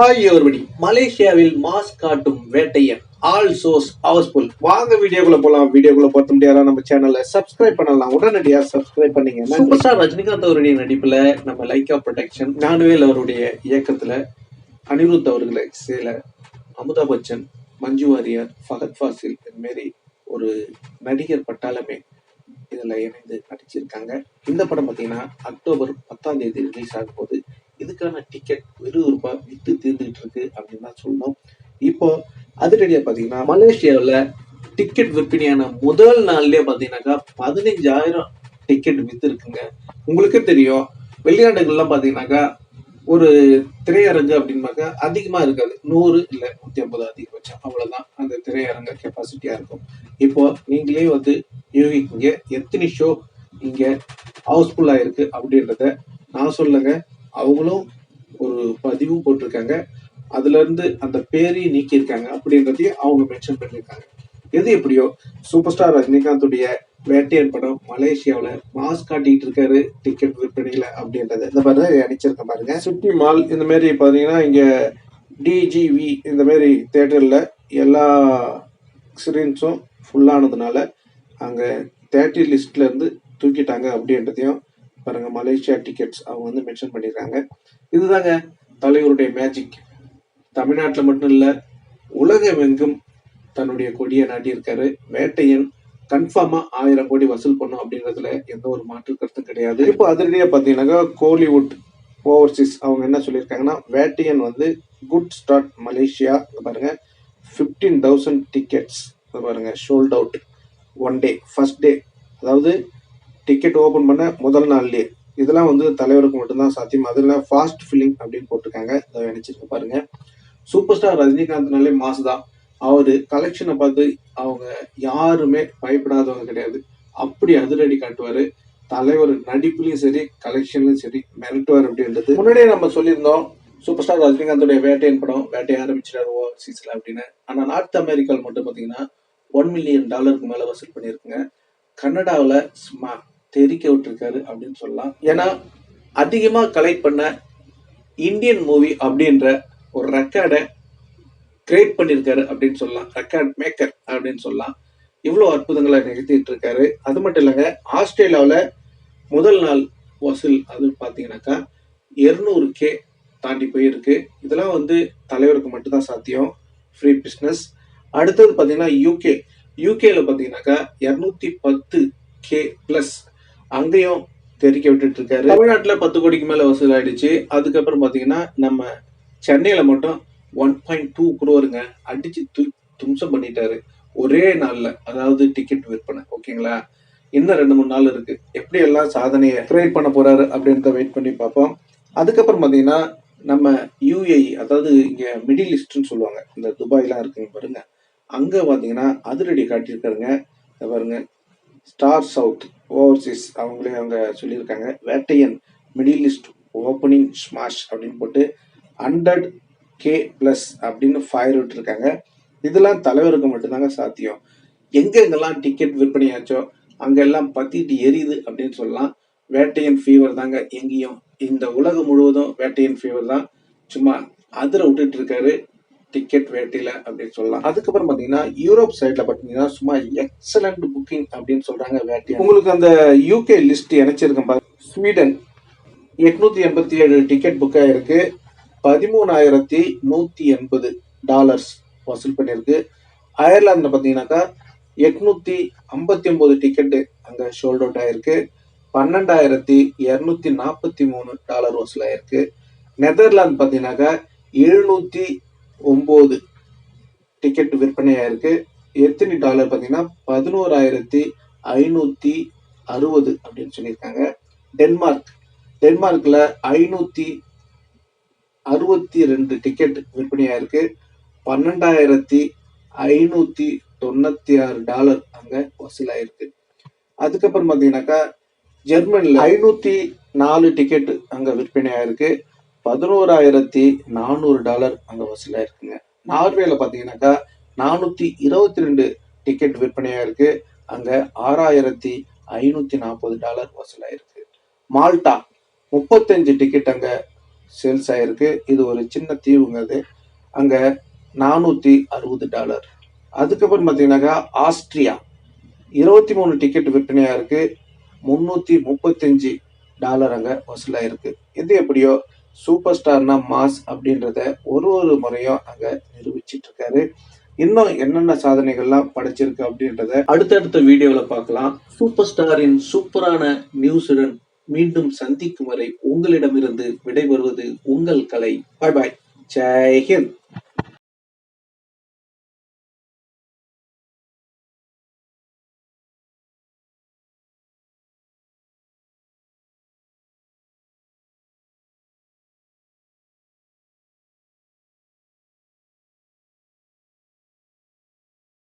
Hi everybody மலேசியாவில் mass காட்டும் Vettaiyan all source Housefull வாங்க வீடியோக்குள்ள போலாம். வீடியோக்குள்ள பொறுத்த முடியாத? நம்ம சேனலை சப்ஸ்கிரைப் பண்ணலாம். உடனடியா சப்ஸ்கிரைப் பண்ணீங்க. சூப்பர் ஸ்டார் ரஜினிகாந்த் அவருடைய நடிப்புல நம்ம லைக்கா ப்ரொடெக்ஷன் ஞானவேல் அவருடைய இயக்கத்துல அனிருத் அவர்களை சேல அமுதா பச்சன் மஞ்சு வாரியர் ஃபகத் ஃபாசில் இந்த மாதிரி ஒரு நடிகர் பட்டாளமே இதுல இணைந்து நடிச்சிருக்காங்க. இந்த படம் பாத்தீங்கன்னா அக்டோபர் பத்தாம் தேதி ரிலீஸ் ஆகும் போது இதுக்கான டிக்கெட் வெறும் ரூபாய் வித்து தீர்ந்துட்டு இருக்கு அப்படின்னு தான் சொல்லணும். இப்போ அதிரடியா பாத்தீங்கன்னா மலேசியாவில் டிக்கெட் விற்பனையான முதல் நாள்லயே பாத்தீங்கன்னாக்கா பதினஞ்சாயிரம் டிக்கெட் வித்து இருக்குங்க உங்களுக்கே தெரியும் வெளிநாடுகள்லாம் பாத்தீங்கன்னாக்கா ஒரு திரையரங்கு அப்படின்னாக்கா அதிகமா இருக்காது. நூறு இல்ல நூத்தி ஐம்பது அதிகபட்சம். அவ்வளவுதான். அந்த திரையரங்க கெப்பாசிட்டியா இருக்கும். இப்போ நீங்களே வந்து யூகிக்குங்க எத்தனை ஷோ இங்க ஹவுஸ்ஃபுல்லா இருக்கு அப்படின்றத நான் சொல்லுங்க அவங்களும் ஒரு பதிவு போட்டிருக்காங்க. அதுல இருந்து அந்த பேரையும் நீக்கியிருக்காங்க. அப்படின்றதையும் அவங்க மென்ஷன் பண்ணியிருக்காங்க. எது எப்படியோ சூப்பர் ஸ்டார் ரஜினிகாந்துடைய வேட்டையன் படம் மலேசியாவில் மாஸ் காட்டிட்டு இருக்காரு டிக்கெட் விற்பனையில அப்படின்றது. இந்த மாதிரி தான் அடிச்சிருக்க பாருங்க. சிட்டி மால் இந்த மாதிரி பார்த்தீங்கன்னா இங்கே டிஜிவி இந்த மாதிரி தேட்டரில் எல்லா ஸ்க்ரீன்ஸும் ஃபுல்லானதுனால அங்கே தேட்டர் லிஸ்ட்லேருந்து தூக்கிட்டாங்க அப்படின்றதையும் பாருங்க மலேசியா டிக்கெட்ஸ் அவங்க வந்து மென்ஷன் பண்ணியிருக்காங்க இதுதாங்க தலைவருடைய மேஜிக் தமிழ்நாட்டில் மட்டும் இல்ல உலகமெங்கும் தன்னுடைய கொடியை நாட்டியிருக்காரு. வேட்டையன் கன்ஃபார்மா ஆயிரம் கோடி வசூல் பண்ணும் அப்படின்றதுல எந்த ஒரு மாற்று கருத்தும் கிடையாது. இப்போ அதிரடியா பார்த்தீங்கன்னாக்கா கோலிவுட் ஓவர்சீஸ் அவங்க என்ன சொல்லியிருக்காங்கன்னா வேட்டையன் வந்து குட் ஸ்டார்ட் மலேசியா. பாருங்க ஃபிஃப்டீன் தௌசண்ட் டிக்கெட்ஸ் பாருங்க sold out one day first day அதாவது டிக்கெட் ஓப்பன் பண்ண முதல் நாள்லேயே. இதெல்லாம் வந்து தலைவருக்கு மட்டும்தான் சாத்தியம். அதெல்லாம் ஃபாஸ்ட் ஃபில்லிங் அப்படின்னு போட்டிருக்காங்க. இதை நினைச்சிருக்க பாருங்க. சூப்பர் ஸ்டார் ரஜினிகாந்த்னாலே மாசு தான் அவர் கலெக்ஷனை பார்த்து அவங்க யாருமே பயப்படாதவங்க கிடையாது. அப்படி அதிரடி காட்டுவார். தலைவர் நடிப்புலையும் சரி கலெக்ஷன்லையும் சரி மிரட்டுவார் அப்படின்றது முன்னாடியே நம்ம சொல்லியிருந்தோம் சூப்பர் ஸ்டார் ரஜினிகாந்தோடைய வேட்டையின் படம் வேட்டையை ஆரம்பிச்சிட்டாரு ஓவர்சீஸ்ல அப்படின்னு. ஆனால் நார்த் அமெரிக்காவில் மட்டும் பார்த்தீங்கன்னா ஒன் மில்லியன் டாலருக்கு மேலே வசூல் பண்ணியிருக்குங்க. கன்னடாவில் சும்மா தெரிக்க விட்டுருக்காரு அப்படின்னு சொல்லலாம். ஏன்னா அதிகமாக கலெக்ட் பண்ண இந்தியன் மூவி அப்படின்ற ஒரு ரெக்கார்டை கிரியேட் பண்ணியிருக்காரு அப்படின்னு சொல்லலாம். ரெக்கார்ட் மேக்கர் அப்படின்னு சொல்லலாம். இவ்வளோ அற்புதங்களை நிகழ்த்திட்டு இருக்காரு. அது மட்டும் இல்லைங்க ஆஸ்திரேலியாவில் முதல் நாள் வசூல் அது பார்த்தீங்கன்னாக்கா இருநூறு கே தாண்டி போயிருக்கு. இதெல்லாம் வந்து தலைவருக்கு மட்டும்தான் சாத்தியம். ஃப்ரீ பிஸ்னஸ் அடுத்தது பார்த்தீங்கன்னா யூகே யூகேல பார்த்தீங்கன்னாக்கா இரநூத்தி பத்து கே ப்ளஸ் அங்கேயும் தெரிக்க விட்டுட்டு இருக்காரு தமிழ்நாட்டில் பத்து கோடிக்கு மேலே வசூல் ஆயிடுச்சு அதுக்கப்புறம் பார்த்தீங்கன்னா நம்ம சென்னையில் மட்டும் ஒன் பாயிண்ட் டூ குரோருங்க அடிச்சு து தும்சம் பண்ணிட்டாரு. ஒரே நாளில் அதாவது டிக்கெட் விற்பனை ஓகேங்களா? இன்னும் ரெண்டு மூணு நாள் இருக்கு. எப்படி எல்லாம் சாதனையை கிரியேட் பண்ண போறாரு அப்படின்றத வெயிட் பண்ணி பார்ப்போம். அதுக்கப்புறம் பார்த்தீங்கன்னா நம்ம யூஏஇ அதாவது இங்கே மிடில் ஈஸ்ட்னு சொல்லுவாங்க. இந்த துபாய்லாம் இருக்குங்க பாருங்க. அங்கே பார்த்தீங்கன்னா அதிரடி காட்டியிருக்காருங்க. பாருங்க. ஸ்டார் சவுத் ஓவர்சீஸ் அவங்களே அவங்க சொல்லியிருக்காங்க. Vettaiyan middle east opening smash அப்படின்னு போட்டு ஹண்ட்ரட் கே ப்ளஸ் அப்படின்னு ஃபயர் விட்டுருக்காங்க. இதெல்லாம் தலைவருக்கு மட்டும்தாங்க சாத்தியம். எங்கெங்கெல்லாம் டிக்கெட் விற்பனையாச்சோ அங்கெல்லாம் பத்திட்டு எரியுது அப்படின்னு சொல்லலாம். வேட்டையன் ஃபீவர் தாங்க எங்கேயும். இந்த உலகம் முழுவதும் வேட்டையன் ஃபீவர் தான். சும்மா அதிர விட்டுட்டு இருக்காரு. டிக்கெட் வேட்டையில அப்படின்னு சொல்லலாம். அதுக்கப்புறம் பாத்தீங்கன்னா யூரோப் சைட்ல பாத்தீங்கன்னா சும்மா எக்ஸலண்ட் புக்கிங் அப்படின்னு சொல்றாங்க வேட்டி. உங்களுக்கு அந்த யூகே லிஸ்ட் இணைச்சிருக்கேன் பாருங்க. ஸ்வீடன் எட்நூத்தி எண்பத்தி ஏழு டிக்கெட் புக் ஆயிருக்கு. பதிமூணாயிரத்தி நூத்தி எண்பது டாலர்ஸ் வசூல் பண்ணியிருக்கு. அயர்லாந்து பாத்தீங்கன்னாக்கா எட்நூத்தி ஐம்பத்தி ஒன்பது டிக்கெட் அங்க ஷோல்ட் அவுட் ஆயிருக்கு. பன்னெண்டாயிரத்தி இருநூத்தி நாற்பத்தி மூணு டாலர் வசூல் ஆயிருக்கு. நெதர்லாந்து பாத்தீங்கன்னாக்கா எழுநூத்தி ஒம்பது டிக்கெட் விற்பனை ஆயிருக்கு எத்தனை டாலர் பார்த்தீங்கன்னா பதினோராயிரத்தி ஐநூற்றி அறுபது அப்படின்னு சொல்லியிருக்காங்க. டென்மார்க். டென்மார்க்கில் ஐநூற்றி அறுபத்தி ரெண்டு டிக்கெட் விற்பனையாயிருக்கு. பன்னெண்டாயிரத்தி ஐநூற்றி தொண்ணூற்றி ஆறு டாலர் அங்கே வசூலாயிருக்கு. அதுக்கப்புறம் பார்த்தீங்கன்னாக்கா ஜெர்மனியில் ஐநூற்றி நாலு டிக்கெட் அங்கே விற்பனையாயிருக்கு. பதினோராயிரத்தி நானூறு டாலர் அங்க வசூலாயிருக்குங்க நார்வேல பாத்தீங்கன்னாக்கா நானூத்தி இருபத்தி ரெண்டு டிக்கெட் விற்பனையா இருக்கு. அங்க ஆறாயிரத்தி ஐநூத்தி நாற்பது டாலர் வசூலாயிருக்கு மால்டா முப்பத்தஞ்சு டிக்கெட் அங்க சேல்ஸ் ஆயிருக்கு இது ஒரு சின்ன தீவுங்கிறது அங்கே அங்க நானூத்தி அறுபது டாலர். அதுக்கப்புறம் பார்த்தீங்கன்னாக்கா ஆஸ்திரியா இருபத்தி மூணு டிக்கெட் விற்பனையா இருக்கு. முன்னூத்தி முப்பத்தஞ்சு டாலர் அங்க வசூலாயிருக்கு இது எப்படியோ சூப்பர் ஸ்டார்னா மாஸ் அப்படின்றத ஒரு ஒரு முறையும் அங்க நிரூபிச்சிட்டு இருக்காரு இன்னும் என்னென்ன சாதனைகள்லாம் படைச்சிருக்கு அப்படின்றத அடுத்தடுத்த வீடியோவில் பார்க்கலாம். சூப்பர் ஸ்டாரின் சூப்பரான நியூஸுடன் மீண்டும் சந்திக்கும் வரை உங்களிடமிருந்து விடைபெறுவது உங்கள் கலை. பாய் பாய் ஜெய் ஹிந்த்.